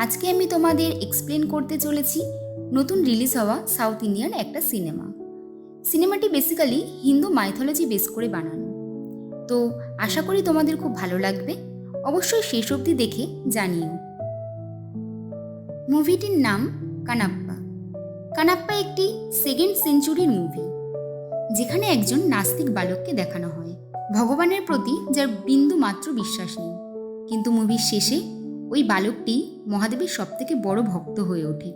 আজকে আমি তোমাদের এক্সপ্লেন করতে চলেছি নতুন রিলিজ হওয়া সাউথ ইন্ডিয়ান একটা সিনেমা সিনেমাটি বেসিক্যালি হিন্দু মাইথোলজি বেস করে বানানো। তো আশা করি তোমাদের খুব ভালো লাগবে। অবশ্যই শেষ অবধি দেখে জানিও। মুভিটির নাম কানাপ্পা কানাপ্পা একটি সেকেন্ড সেঞ্চুরির মুভি যেখানে একজন নাস্তিক বালককে দেখানো হয়। ভগবানের প্রতি যার বিন্দু মাত্র বিশ্বাস নেই। কিন্তু মুভির শেষে ওই বালকটি মহাদেবের সবথেকে বড় ভক্ত হয়ে ওঠে।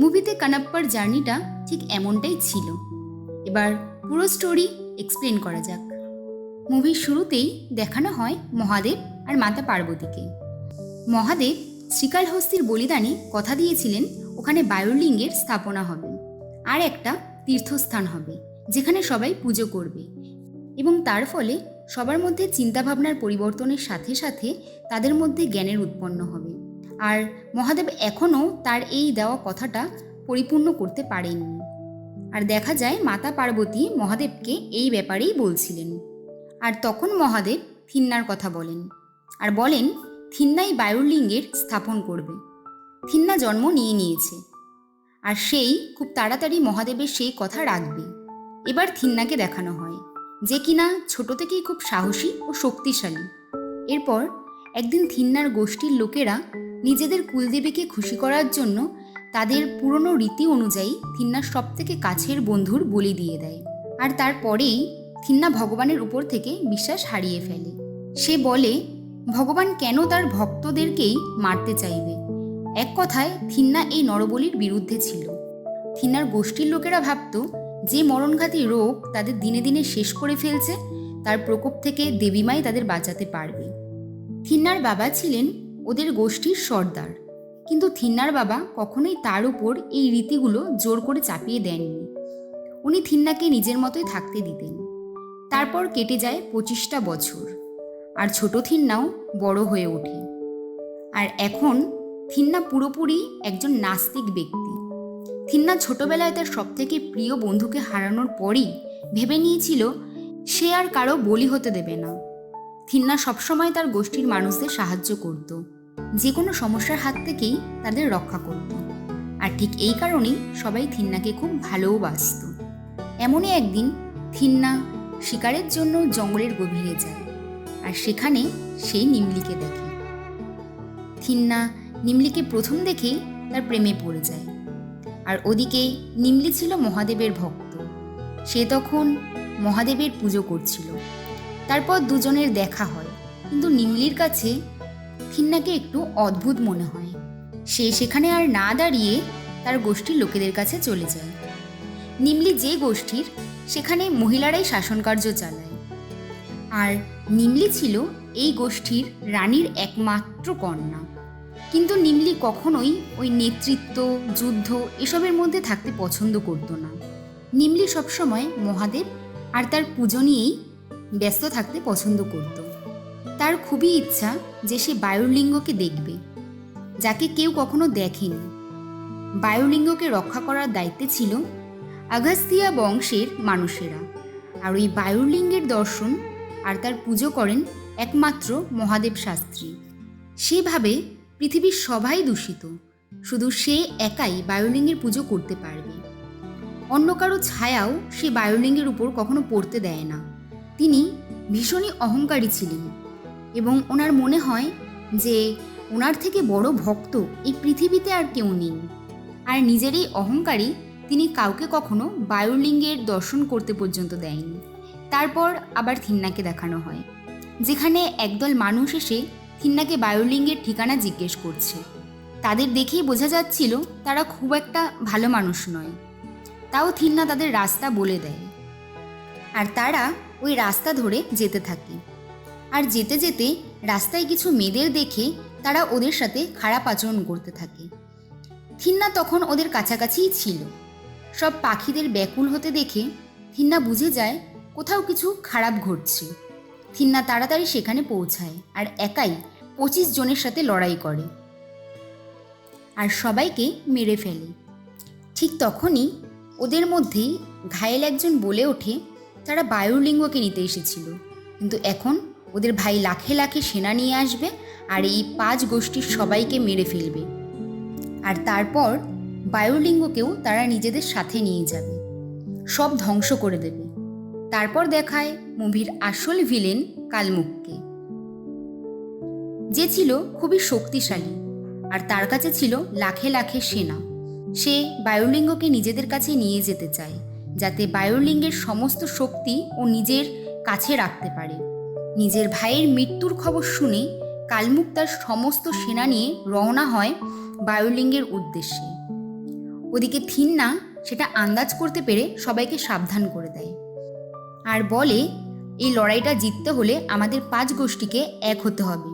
মুভিতে কানাপ্পার জার্নিটা ঠিক এমনটাই ছিল। এবার পুরো স্টোরি এক্সপ্লেন করা যাক। মুভির শুরুতেই দেখানো হয় মহাদেব আর মাতা পার্বতীকে। মহাদেব শ্রীকালহস্তির বলিদানে কথা দিয়েছিলেন, ওখানে বায়ুলিঙ্গের স্থাপনা হবে আর একটা তীর্থস্থান হবে, যেখানে সবাই পুজো করবে। এবং তার ফলে সবার মধ্যে চিন্তাভাবনার পরিবর্তনের সাথে সাথে তাদের মধ্যে জ্ঞানের উৎপন্ন হবে। আর মহাদেব এখনও তার এই দেওয়া কথাটা পরিপূর্ণ করতে পারেননি। আর দেখা যায় মাতা পার্বতী মহাদেবকে এই ব্যাপারেই বলছিলেন। আর তখন মহাদেব থিন্নার কথা বলেন। আর বলেন, থিন্নাই বায়ুলিঙ্গের স্থাপন করবে। থিন্না জন্ম নিয়ে নিয়েছে। আর সেই খুব তাড়াতাড়ি মহাদেবের সেই কথা রাখবে। এবার থিন্নাকে দেখানো হয়। যে কিনা ছোট থেকেই খুব সাহসী ও শক্তিশালী। এরপর একদিন থিন্নার গোষ্ঠীর লোকেরা নিজেদের কুলদেবীকে খুশি করার জন্য তাদের পুরনো রীতি অনুযায়ী থিন্নার সব থেকে কাছের বন্ধুর বলি দিয়ে দেয়। আর তারপরেই থিন্না ভগবানের উপর থেকে বিশ্বাস হারিয়ে ফেলে। সে বলে, ভগবান কেন তার ভক্তদেরকেই মারতে চাইবে? এক কথায়, থিন্না এই নরবলির বিরুদ্ধে ছিল। থিন্নার গোষ্ঠীর লোকেরা ভাবত যে মরণঘাতী রোগ তাদের দিনে দিনে শেষ করে ফেলছে, তার প্রকোপ থেকে দেবীমাই তাদের বাঁচাতে পারবে। থিন্নার বাবা ছিলেন ওদের গোষ্ঠীর সর্দার, কিন্তু থিন্নার বাবা কখনোই তার উপর এই রীতিগুলো জোর করে চাপিয়ে দেননি। উনি থিন্নাকে নিজের মতোই থাকতে দিতেন। তারপর কেটে যায় পঁচিশটা বছর, আর ছোট থিন্নাও বড় হয়ে ওঠে। আর এখন থিন্না পুরোপুরি একজন নাস্তিক ব্যক্তি। থিন্না ছোটবেলায় তার সবথেকে প্রিয় বন্ধুকে হারানোর পরই ভেবে নিয়েছিল, সে আর কারও বলি হতে দেবে না। থিন্না সবসময় তার গোষ্ঠীর মানুষদের সাহায্য করত। যে কোনো সমস্যার হাত থেকেই তাদের রক্ষা করত। আর ঠিক এই কারণেই সবাই থিন্নাকে খুব ভালোবাসত এমনই একদিন থিন্না শিকারের জন্য জঙ্গলের গভীরে যায় আর সেখানে সেই নিমলিকে দেখে। থিন্না নিমলিকে প্রথম দেখেই তার প্রেমে পড়ে যায়। আর ওদিকে নিমলি ছিল মহাদেবের ভক্ত। সে তখন মহাদেবের পুজো করছিল। তারপর দুজনের দেখা হয়। কিন্তু নিমলির কাছে থিন্নাকে একটু অদ্ভুত মনে হয়। সে সেখানে আর না দাঁড়িয়ে তার গোষ্ঠীর লোকেদের কাছে চলে যায়। নিমলি যে গোষ্ঠীর, সেখানে মহিলারাই শাসনকার্য চালায়। আর নিমলি ছিল এই গোষ্ঠীর রানীর একমাত্র কন্যা। কিন্তু নিমলি কখনোই ওই নেতৃত্ব, যুদ্ধ এসবের মধ্যে থাকতে পছন্দ করতো না। নিমলি সবসময় মহাদেব আর তার পুজো নিয়েই ব্যস্ত থাকতে পছন্দ করত। তার খুবই ইচ্ছা যে সে বায়ুলিঙ্গকে দেখবে, যাকে কেউ কখনো দেখেনি। বায়ুলিঙ্গকে রক্ষা করার দায়িত্বে ছিল আগাস্তিয়া বংশের মানুষেরা আর ওই বায়ুলিঙ্গের দর্শন আর তার পুজো করেন একমাত্র মহাদেব শাস্ত্রী। সেভাবে পৃথিবীর সবাই দূষিত। শুধু সে একাই বায়ুলিঙ্গের পুজো করতে পারবে। অন্য কারও ছায়াও সে বায়ুলিঙ্গের উপর কখনো পড়তে দেয় না। তিনি ভীষণই অহংকারী ছিলেন এবং ওনার মনে হয় যে ওনার থেকে বড় ভক্ত এই পৃথিবীতে আর কেউ নেই। আর নিজের এই অহংকারী তিনি কাউকে কখনো বায়োলিঙ্গের দর্শন করতে পর্যন্ত দেয়নি। তারপর আবার থিন্নাকে দেখানো হয়, যেখানে একদল মানুষ এসে থিন্নাকে বায়ুলিঙ্গের ঠিকানা জিজ্ঞেস করছে। তাদের দেখেই বোঝা যাচ্ছিল তারা খুব একটা ভালো মানুষ নয়। তাও থিন্না তাদের রাস্তা বলে দেয়। আর তারা ওই রাস্তা ধরে যেতে থাকে। আর যেতে যেতে রাস্তায় কিছু মেয়েদের দেখে তারা ওদের সাথে খারাপ আচরণ করতে থাকে। থিন্না তখন ওদের কাছাকাছিই ছিল। সব পাখিদের ব্যাকুল হতে দেখে থিন্না বুঝে যায় কোথাও কিছু খারাপ ঘটছে। থিন্না তাড়াতাড়ি সেখানে পৌঁছায় আর একাই পঁচিশ জনের সাথে লড়াই করে। আর সবাইকে মেরে ফেলে। ঠিক তখনই ওদের মধ্যেই ঘায়েল একজন বলে ওঠে, তারা বায়ুলিঙ্গকে নিতে এসেছিল। কিন্তু এখন ওদের ভাই লাখে লাখে সেনা নিয়ে আসবে আর এই পাঁচ গোষ্ঠীর সবাইকে মেরে ফেলবে। আর তারপর বায়ুলিঙ্গকেও তারা নিজেদের সাথে নিয়ে যাবে। সব ধ্বংস করে দেবে। তারপর দেখায় মুভির আসল ভিলেন কালমুখকে যে ছিল খুবই শক্তিশালী, আর তার কাছে ছিল লাখে লাখে সেনা। সে বায়ুলিঙ্গকে নিজেদের কাছে নিয়ে যেতে চায়, যাতে বায়ুলিঙ্গের সমস্ত শক্তি ও নিজের কাছে রাখতে পারে। নিজের ভাইয়ের মৃত্যুর খবর শুনে কালমুক তার সমস্ত সেনা নিয়ে রওনা হয় বায়ুলিঙ্গের উদ্দেশ্যে। ওদিকে থিন্না সেটা আন্দাজ করতে পেরে সবাইকে সাবধান করে দেয়। আর বলে, এই লড়াইটা জিততে হলে আমাদের পাঁচ গোষ্ঠীকে এক হতে হবে।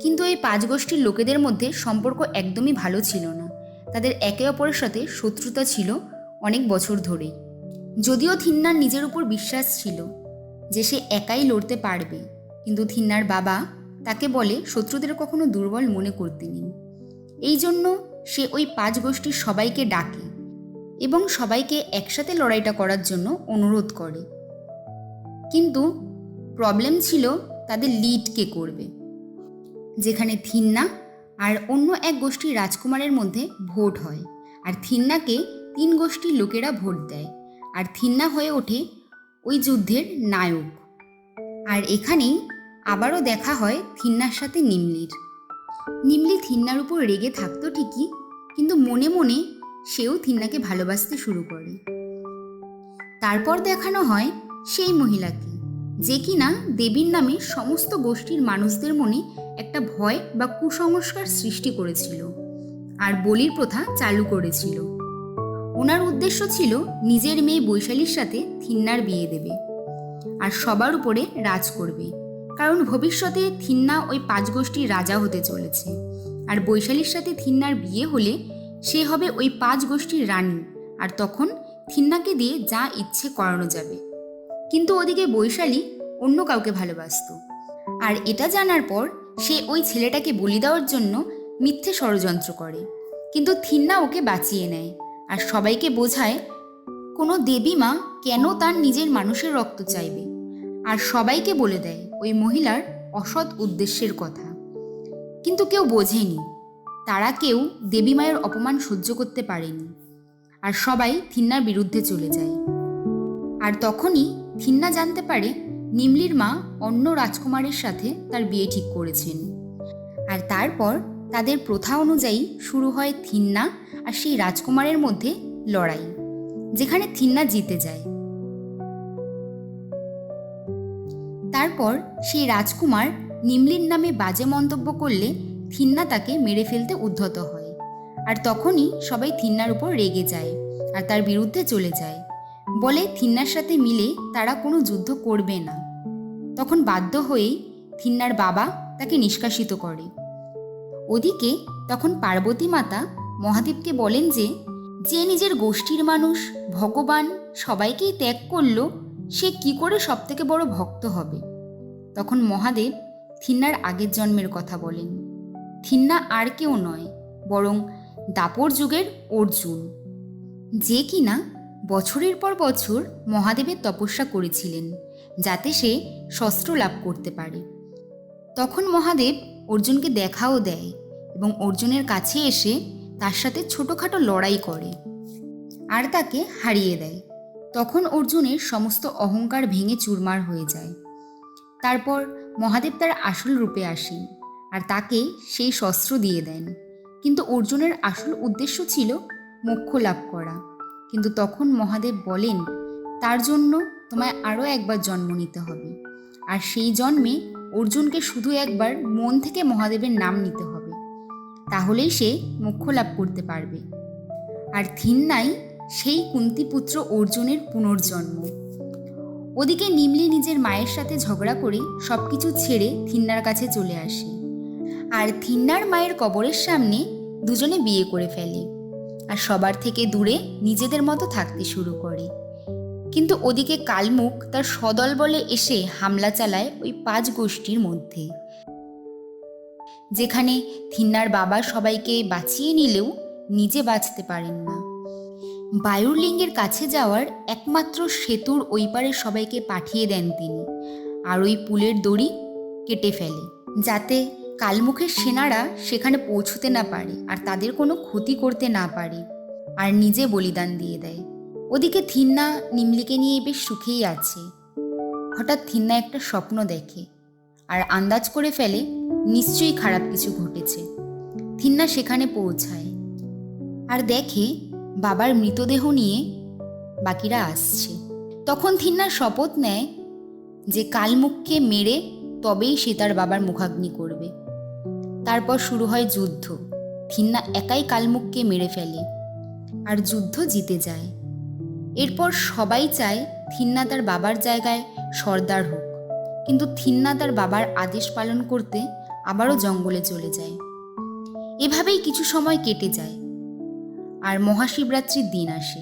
কিন্তু এই পাঁচ গোষ্ঠীর লোকেদের মধ্যে সম্পর্ক একদমই ভালো ছিল না। তাদের একে অপরের সাথে শত্রুতা ছিল অনেক বছর ধরে। যদিও থিন্নার নিজের উপর বিশ্বাস ছিল যে সে একাই লড়তে পারবে, কিন্তু থিন্নার বাবা তাকে বলে শত্রুদের কখনো দুর্বল মনে করতে নেই। এই জন্য সে ওই পাঁচ গোষ্ঠীর সবাইকে ডাকে এবং সবাইকে একসাথে লড়াইটা করার জন্য অনুরোধ করে। কিন্তু প্রবলেম ছিল তাদের লিড কে করবে। যেখানে থিন্না আর অন্য এক গোষ্ঠীর রাজকুমারের মধ্যে ভোট হয়। আর থিন্নাকে তিন গোষ্ঠীর লোকেরা ভোট দেয়। আর থিন্না হয়ে ওঠে ওই যুদ্ধের নায়ক। আর এখানেই আবারও দেখা হয় থিন্নার সাথে নিমলির। নিমলি থিন্নার উপর রেগে থাকতো ঠিকই, কিন্তু মনে মনে সেও থিন্নাকে ভালোবাসতে শুরু করে। তারপর দেখানো হয় সেই মহিলাকে যে কিনা দেবীর নামে সমস্ত গোষ্ঠীর মানুষদের মনে একটা ভয় বা কুসংস্কার সৃষ্টি করেছিল আর বলির প্রথা চালু করেছিল। ওনার উদ্দেশ্য ছিল নিজের মেয়ে বৈশালীর সাথে থিন্নার বিয়ে দেবে আর সবার উপরে রাজ করবে। কারণ ভবিষ্যতে থিন্না ওই পাঁচ গোষ্ঠীর রাজা হতে চলেছে আর বৈশালীর সাথে থিন্নার বিয়ে হলে সে হবে ওই পাঁচ গোষ্ঠীর রানী আর তখন থিন্নাকে দিয়ে যা ইচ্ছে করানো যাবে। কিন্তু ওদিকে বৈশালী অন্য কাউকে ভালোবাসতো। আর এটা জানার পর সে ওই ছেলেটাকে বলি দেওয়ার জন্য মিথ্যে ষড়যন্ত্র করে। কিন্তু থিন্না ওকে বাঁচিয়ে নেয় আর সবাইকে বোঝায়, কোনো দেবী মা কেন তার নিজের মানুষের রক্ত চাইবে? আর সবাইকে বলে দেয়, ওই মহিলার অসৎ উদ্দেশ্যের কথা। কিন্তু কেউ বোঝেনি, তারা কেউ দেবী মায়ের অপমান সহ্য করতে পারেনি। আর সবাই থিন্নার বিরুদ্ধে চলে যায়। আর তখনই থিন্না জানতে পারে নিমলির মা অন্য রাজকুমারের সাথে তার বিয়ে ঠিক করেছেন। আর তারপর তাদের প্রথা অনুযায়ী শুরু হয় থিন্না আর সেই রাজকুমারের মধ্যে লড়াই, যেখানে থিন্না জিতে যায়। তারপর সেই রাজকুমার নিমলির নামে বাজে মন্তব্য করলে থিন্না তাকে মেরে ফেলতে উদ্ধত হয়। আর তখনই সবাই থিন্নার উপর রেগে যায় আর তার বিরুদ্ধে চলে যায়। বলে থিন্নার সাথে মিলে তারা কোনো যুদ্ধ করবে না। তখন বাধ্য হয়েই থিন্নার বাবা তাকে নিষ্কাশিত করে। ওদিকে তখন পার্বতী মাতা মহাদেবকে বলেন যে যে নিজের গোষ্ঠীর মানুষ ভগবান সবাইকেই ত্যাগ করল, সে কি করে সবথেকে বড় ভক্ত হবে? তখন মহাদেব থিন্নার আগের জন্মের কথা বলেন। থিন্না আর কেউ নয়, বরং দাপর যুগের অর্জুন। যে কিনা বছরের পর বছর মহাদেবের তপস্যা করেছিলেন, যাতে সে শস্ত্র লাভ করতে পারে। তখন মহাদেব অর্জুনকে দেখাও দেয় এবং অর্জুনের কাছে এসে তার সাথে ছোটোখাটো লড়াই করে আর তাকে হারিয়ে দেয়। তখন অর্জুনের সমস্ত অহংকার ভেঙে চুরমার হয়ে যায়। তারপর মহাদেব তার আসল রূপে আসেন আর তাকে সেই শস্ত্র দিয়ে দেন। কিন্তু অর্জুনের আসল উদ্দেশ্য ছিল মোক্ষ লাভ করা। কিন্তু তখন মহাদেব বলেন, তার জন্য তোমায় আরও একবার জন্ম নিতে হবে। আর সেই জন্মে অর্জুনকে শুধু একবার মন থেকে মহাদেবের নাম নিতে হবে। তাহলেই সে মোক্ষ লাভ করতে পারবে। আর থিন্নাই সেই কুন্তিপুত্র অর্জুনের পুনর্জন্ম। ওদিকে নিমলি নিজের মায়ের সাথে ঝগড়া করে সব কিছু ছেড়ে থিন্নার কাছে চলে আসে। আর থিন্নার মায়ের কবরের সামনে দুজনে বিয়ে করে ফেলে। আর সবার থেকে দূরে নিজেদের মতো থাকতে শুরু করে। কিন্তু ওদিকে কালমুখ তার সদল বলে এসে হামলা চালায় ওই পাঁচ গোষ্ঠীর মধ্যে। যেখানে থিন্নার বাবা সবাইকে বাঁচিয়ে নিলেও নিজে বাঁচতে পারেন না। বায়ুরলিঙ্গের কাছে যাওয়ার একমাত্র সেতুর ওই পারে সবাইকে পাঠিয়ে দেন তিনি। আর ওই পুলের দড়ি কেটে ফেলে, যাতে কালমুখের সেনারা সেখানে পৌঁছতে না পারে আর তাদের কোনো ক্ষতি করতে না পারে আর নিজে বলিদান দিয়ে দেয়। ওদিকে থিন্না নিমলিকে নিয়ে বেশ সুখেই আছে। হঠাৎ থিন্না একটা স্বপ্ন দেখে আর আন্দাজ করে ফেলে নিশ্চয়ই খারাপ কিছু ঘটেছে। থিন্না সেখানে পৌঁছায় আর দেখে বাবার মৃতদেহ নিয়ে বাকিরা আসছে। তখন থিন্না শপথ নেয় যে কালমুখকে মেরে তবেই সে তার বাবার মুখাগ্নি করবে। তারপর শুরু হয় যুদ্ধ। থিন্না একাই কালমুখকে মেরে ফেলে আর যুদ্ধ জিতে যায়। এরপর সবাই চায় থিন্না তার বাবার জায়গায় সর্দার হোক। কিন্তু থিন্না তার বাবার আদেশ পালন করতে আবারও জঙ্গলে চলে যায়। এভাবেই কিছু সময় কেটে যায় আর মহাশিবরাত্রির দিন আসে।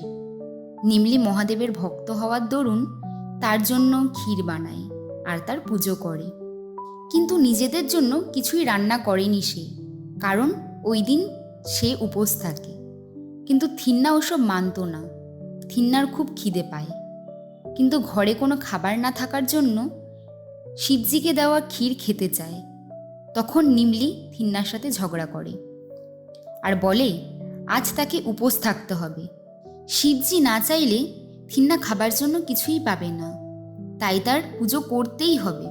নিমলি মহাদেবের ভক্ত হওয়ার দরুন তার জন্য ক্ষীর বানায় আর তার পুজো করে। কিন্তু নিজেদের জন্য কিছুই রান্না করেনি সে, কারণ ওই দিন সে উপোস থাকে। কিন্তু থিন্না ওসব মানত না, থিন্নার খুব খিদে পায়। কিন্তু ঘরে কোনো খাবার না থাকার জন্য শিবজিকে দেওয়া ক্ষীর খেতে চায়। তখন নিমলি থিন্নার সাথে ঝগড়া করে আর বলে, আজ তাকে উপোস থাকতে হবে। শিবজি না চাইলে থিন্না খাবার জন্য কিছুই পাবে না। তাই তার পুজো করতেই হবে।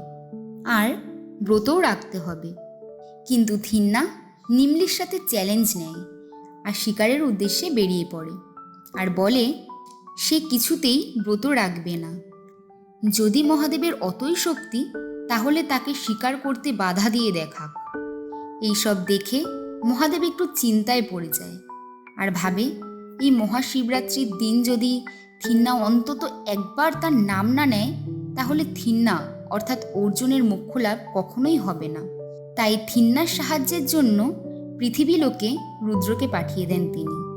আর ব্রতও রাখতে হবে। কিন্তু থিন্না নিমলির সাথে চ্যালেঞ্জ নেয় আর শিকারের উদ্দেশ্যে বেরিয়ে পড়ে আর বলে, সে কিছুতেই ব্রত রাখবে না। যদি মহাদেবের অতই শক্তি, তাহলে তাকে শিকার করতে বাধা দিয়ে দেখাক। এইসব দেখে মহাদেব একটু চিন্তায় পড়ে যায় আর ভাবে, এই মহাশিবরাত্রির দিন যদি থিন্না অন্তত একবার তার নাম না নেয়, তাহলে থিন্না অর্থাৎ অর্জুনের মোক্ষ লাভ কখনোই হবে না। তাই থিন্নার সাহায্যের জন্য পৃথিবী লোকে রুদ্রকে পাঠিয়ে দেন তিনি।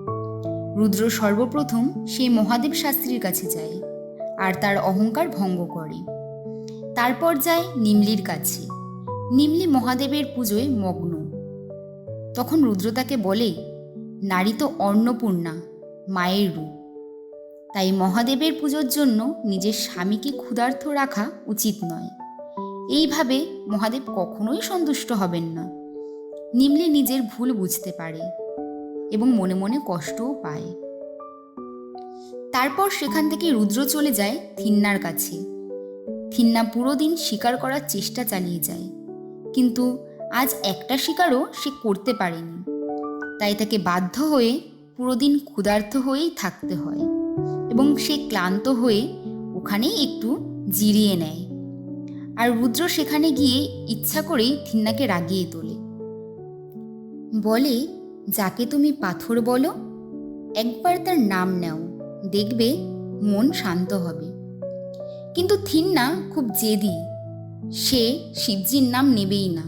রুদ্র সর্বপ্রথম সেই মহাদেব শাস্ত্রীর কাছে যায় আর তার অহংকার ভঙ্গ করে। তারপর যায় নিমলির কাছে। নিমলি মহাদেবের পুজোয় মগ্ন। তখন রুদ্র তাকে বলে, নারী তো অন্নপূর্ণা, মায়ের রূপ। তাই মহাদেবের পুজোর জন্য নিজের স্বামীকে ক্ষুধার্থ রাখা উচিত নয়। এইভাবে মহাদেব কখনোই সন্তুষ্ট হবেন না। নিমলি নিজের ভুল বুঝতে পারে এবং মনে মনে কষ্টও পায়। তারপর সেখান থেকে রুদ্র চলে যায় থিন্নার কাছে। থিন্না পুরো দিন শিকার করার চেষ্টা চালিয়ে যায়। কিন্তু আজ একটা শিকারও সে করতে পারেনি। তাই তাকে বাধ্য হয়ে পুরো দিন ক্ষুধার্ত হয়েই থাকতে হয়। এবং সে ক্লান্ত হয়ে ওখানেই একটু জিরিয়ে নেয়। আর রুদ্র সেখানে গিয়ে ইচ্ছা করেই থিন্নাকে রাগিয়ে তোলে। বলে, যাকে তুমি পাথর বলো, একবার তার নাম নেও, দেখবে মন শান্ত হবে। কিন্তু থিন্না খুব জেদি, সে শিবজির নাম নেবেই না।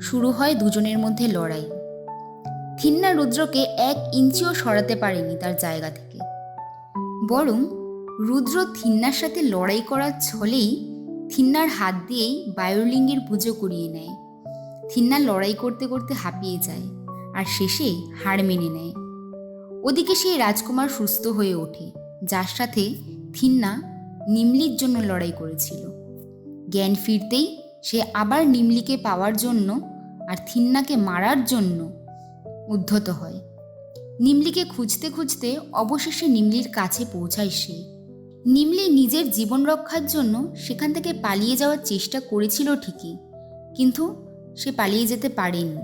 শুরু হয় দুজনের মধ্যে লড়াই। থিন্না রুদ্রকে এক ইঞ্চিও সরাতে পারেনি তার জায়গা থেকে। বরং রুদ্র থিন্নার সাথে লড়াই করার ছলেই থিন্নার হাত দিয়েই বায়োলিঙ্গের পুজো করিয়ে নেয়। থিন্না লড়াই করতে করতে হাঁপিয়ে যায় আর শেষে হাড় মেনে নেয়। ওদিকে সেই রাজকুমার সুস্থ হয়ে ওঠে, যার সাথে থিন্না নিমলির জন্য লড়াই করেছিল। জ্ঞান ফিরতেই সে আবার নিমলিকে পাওয়ার জন্য আর থিন্নাকে মারার জন্য উদ্ধত হয়। নিমলিকে খুঁজতে খুঁজতে অবশেষে নিমলির কাছে পৌঁছায় সে। নিমলি নিজের জীবন রক্ষার জন্য সেখান থেকে পালিয়ে যাওয়ার চেষ্টা করেছিল ঠিকই, কিন্তু সে পালিয়ে যেতে পারেনি।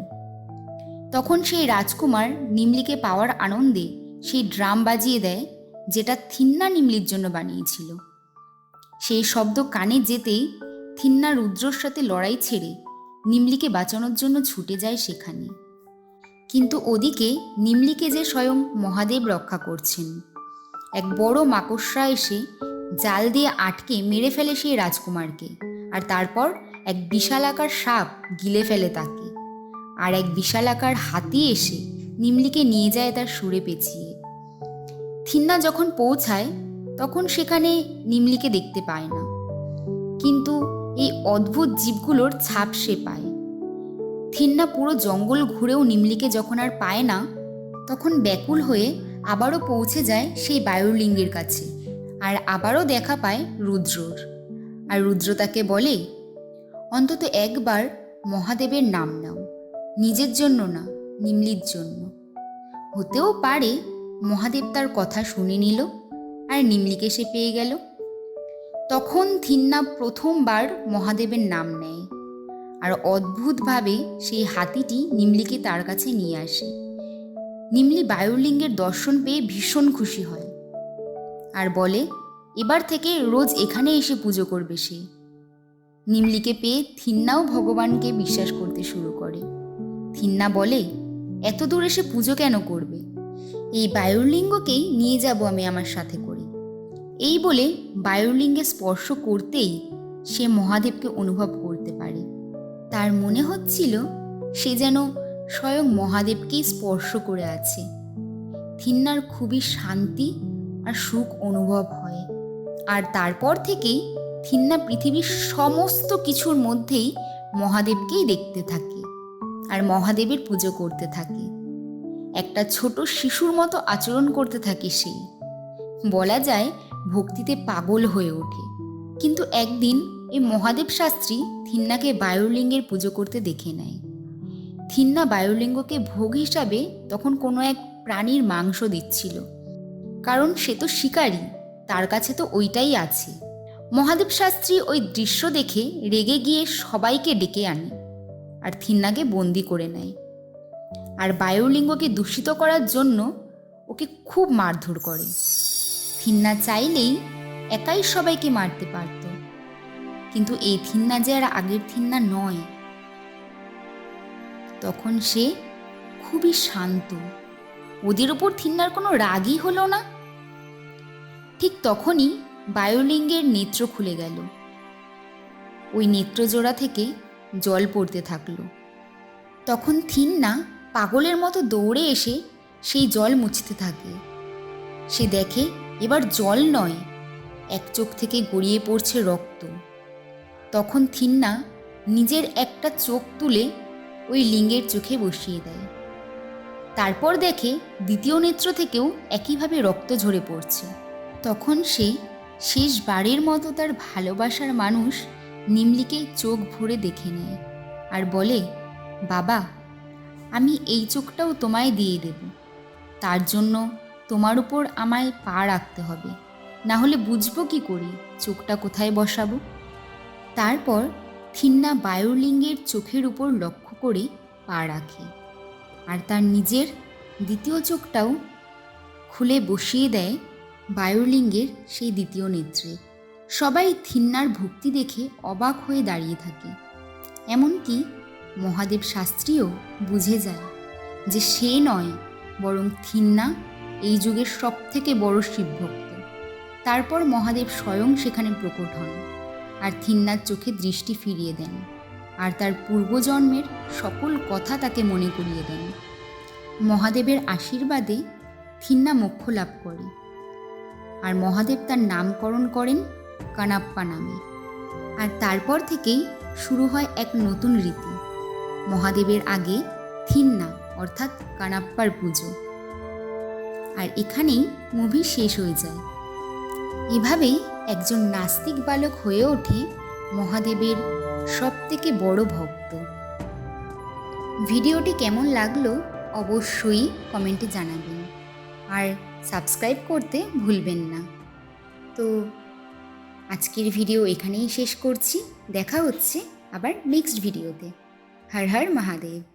তখন সেই রাজকুমার নিমলিকে পাওয়ার আনন্দে সেই ড্রাম বাজিয়ে দেয়, যেটা থিন্না নিমলির জন্য বানিয়েছিল। সেই শব্দ কানে যেতেই থিন্না রুদ্রর সাথে লড়াই ছেড়ে নিমলিকে বাঁচানোর জন্য ছুটে যায় সেখানে। কিন্তু ওদিকে নিমলিকে যে স্বয়ং মহাদেব রক্ষা করছেন। এক বড় মাকড়সা এসে জাল দিয়ে আটকে মেরে ফেলে সেই রাজকুমারকে, আর তারপর এক বিশালাকার সাপ গিলে ফেলে তাকে। আর এক বিশালাকার হাতি এসে নিমলিকে নিয়ে যায় তার সুরে পেঁচিয়ে। থিন্না যখন পৌঁছায়, তখন সেখানে নিমলিকে দেখতে পায় না। কিন্তু এই অদ্ভুত জীবগুলোর ছাপ সে পায়। থিন্না পুরো জঙ্গল ঘুরেও নিমলিকে যখন আর পায় না, তখন ব্যাকুল হয়ে আবারও পৌঁছে যায় সেই বায়ুলিঙ্গের কাছে আর আবারও দেখা পায় রুদ্রর। আর রুদ্র তাকে বলে, অন্তত একবার মহাদেবের নাম নাও, নিজের জন্য না, নিমলির জন্য। হতেও পারে মহাদেব তার কথা শুনে নিল আর নিমলিকে সে পেয়ে গেল। তখন থিন্না প্রথমবার মহাদেবের নাম নেয়। আর অদ্ভুতভাবে সেই হাতিটি নিমলিকে তার কাছে নিয়ে আসে। নিমলি বায়ুলিঙ্গের দর্শন পেয়ে ভীষণ খুশি হয় আর বলে, এবার থেকে রোজ এখানে এসে পুজো করবে সে। নিমলিকে পেয়ে থিন্নাও ভগবানকে বিশ্বাস করতে শুরু করে। থিন্না বলে, এত দূর এসে পুজো কেন করবে? এই বায়ুলিঙ্গকেই নিয়ে যাব আমি আমার সাথে করে। এই বলে বায়ুলিঙ্গে স্পর্শ করতেই সে মহাদেবকে অনুভব তার মনে হচ্ছিল সে যেন স্বয়ং মহাদেবকেই স্পর্শ করে আছে। থিন্নার খুবই শান্তি আর সুখ অনুভব হয়। আর তারপর থেকেই থিন্না পৃথিবীর সমস্ত কিছুর মধ্যেই মহাদেবকেই দেখতে থাকে আর মহাদেবের পুজো করতে থাকে। একটা ছোট শিশুর মতো আচরণ করতে থাকে সেই বলা যায় ভক্তিতে পাগল হয়ে ওঠে। কিন্তু একদিন এই মহাদেব শাস্ত্রী থিন্নাকে বায়ুলিঙ্গের পুজো করতে দেখে নেয়। থিন্না বায়ুলিঙ্গকে ভোগ হিসাবে তখন কোনো এক প্রাণীর মাংস দিচ্ছিল। কারণ সে তো শিকারী, তার কাছে তো ওইটাই আছে। মহাদেব শাস্ত্রী ওই দৃশ্য দেখে রেগে গিয়ে সবাইকে ডেকে আনে আর থিন্নাকে বন্দি করে নেয়। আর বায়ুলিঙ্গকে দূষিত করার জন্য ওকে খুব মারধর করে। থিন্না চাইলেই একাই সবাইকে মারতে পারত। কিন্তু এই থিন্না যে আর আগের থিন্না নয়। তখন সে খুবই শান্ত। ওদের ওপর থিন্নার কোনো রাগই হলো না। ঠিক তখনই বায়ুলিঙ্গের নেত্র খুলে গেল। ওই নেত্রজোড়া থেকে জল পড়তে থাকল। তখন থিন্না পাগলের মতো দৌড়ে এসে সেই জল মুছতে থাকে। সে দেখে এবার জল নয়, এক চোখ থেকে গড়িয়ে পড়ছে রক্ত। তখন থিন্না নিজের একটা চোখ তুলে ওই লিঙ্গের চোখে বসিয়ে দেয়। তারপর দেখে দ্বিতীয় নেত্র থেকেও একইভাবে রক্ত ঝরে পড়ছে। তখন সে শেষবারের মতো তার ভালোবাসার মানুষ নিমলিকে চোখ ভরে দেখে নেয় আর বলে, বাবা, আমি এই চোখটাও তোমায় দিয়ে দেব। তার জন্য তোমার উপর আমায় পা রাখতে হবে। না হলে বুঝব কি করে? চোখটা কোথায় বসাবো? তারপর থিন্না বায়ুলিঙ্গের চোখের উপর লক্ষ্য করে পা রাখে আর তার নিজের দ্বিতীয় চোখটাও খুলে বসিয়ে দেয় বায়ুলিঙ্গের সেই দ্বিতীয় নেত্রে। সবাই থিন্নার ভক্তি দেখে অবাক হয়ে দাঁড়িয়ে থাকে। এমনকি মহাদেব শাস্ত্রীও বুঝে যায় যে সে নয়, বরং থিন্না এই যুগের সবথেকে বড় শিবভক্ত। তারপর মহাদেব স্বয়ং সেখানে প্রকট হন। আর থিন্নার চোখে দৃষ্টি ফিরিয়ে দেন আর তার পূর্বজন্মের সকল কথা তাকে মনে করিয়ে দেন। মহাদেবের আশীর্বাদে থিন্না মোক্ষ লাভ করে। আর মহাদেব তার নামকরণ করেন কানাপ্পা নামে। আর তারপর থেকেই শুরু হয় এক নতুন রীতি। মহাদেবের আগে থিন্না, অর্থাৎ কানাপ্পার পুজো। আর এখানেই মুভি শেষ হয়ে যায়। এভাবেই একজন নাস্তিক বালক হয়ে ওঠে মহাদেবের সব থেকে বড় ভক্ত। ভিডিওটি কেমন লাগল অবশ্যই কমেন্টে জানাবেন। আর সাবস্ক্রাইব করতে ভুলবেন না। তো আজকের ভিডিও এখানেই শেষ করছি। দেখা হচ্ছে আবার নেক্সট ভিডিওতে। হর হর মহাদেব।